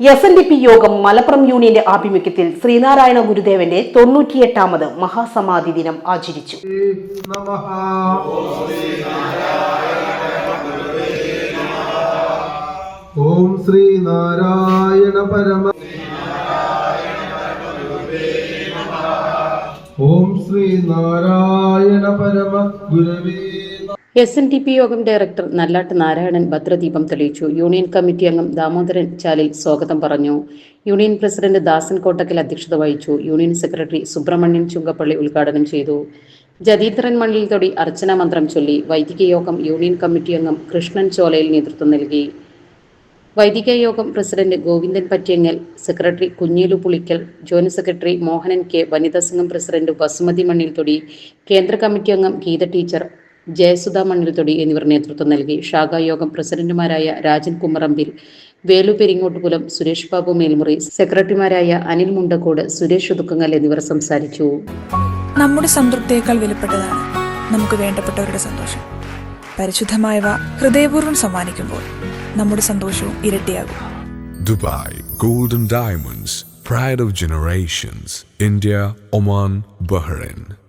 S N D P യോഗം മലപ്പുറം യൂണിയന്റെ ആഭിമുഖ്യത്തിൽ ശ്രീനാരായണ ഗുരുദേവന്റെ തൊണ്ണൂറ്റിയെട്ടാമത് മഹാസമാധി ദിനം ആചരിച്ചു ഓം ശ്രീ നാരായണ പരമ ഓം ശ്രീ നാരായണ പരമ ഗുരവേ. എസ് എൻ ഡി പി യോഗം ഡയറക്ടർ നല്ലാട്ട് നാരായണൻ ഭദ്രദീപം തെളിയിച്ചു. യൂണിയൻ കമ്മിറ്റി അംഗം ദാമോദരൻ ചാലിൽ സ്വാഗതം പറഞ്ഞു. യൂണിയൻ പ്രസിഡന്റ് ദാസൻ കോട്ടക്കൽ അധ്യക്ഷത വഹിച്ചു. യൂണിയൻ സെക്രട്ടറി സുബ്രഹ്മണ്യൻ ചുങ്കപ്പള്ളി ഉദ്ഘാടനം ചെയ്തു. ജതീന്ദ്രൻ മണ്ണിൽ തൊടി അർച്ചന മന്ത്രം ചൊല്ലി. വൈദിക യോഗം യൂണിയൻ കമ്മിറ്റി അംഗം കൃഷ്ണൻ ചോലയിൽ നേതൃത്വം നൽകി. വൈദിക യോഗം president Govindan Pattiyangal secretary Kunhelu Pulikkal joint secretary Mohanan K വനിതാ സംഘം പ്രസിഡന്റ് വസുമതി മണ്ണിൽ തൊടി കേന്ദ്ര കമ്മിറ്റി അംഗം ഗീത ടീച്ചർ ജയസുധ മണ്ണിൽത്തൊടി എന്നിവർ നേതൃത്വം നൽകി. ശാഖായോഗം പ്രസിഡന്റുമാരായ രാജൻ കുമ്മറമ്പിൽ വേലു പെരിങ്ങോട്ടുകുലം സുരേഷ് ബാബു മേൽമുറി സെക്രട്ടറിമാരായ അനിൽ മുണ്ടക്കോട് സുരേഷ് ഒതുക്കങ്ങൽ എന്നിവർ സംസാരിച്ചു. നമ്മുടെ സംതൃപ്തിയേക്കാൾ വിലപ്പെട്ടതാണ് നമുക്ക് വേണ്ടപ്പെട്ടവരുടെ സന്തോഷം. പരിശുദ്ധമായവ ഹൃദയപൂർവം സമ്മാനിക്കുമ്പോൾ നമ്മുടെ സന്തോഷവും ഇരട്ടിയാകും. Dubai golden diamonds pride of generations India Oman Bahrain.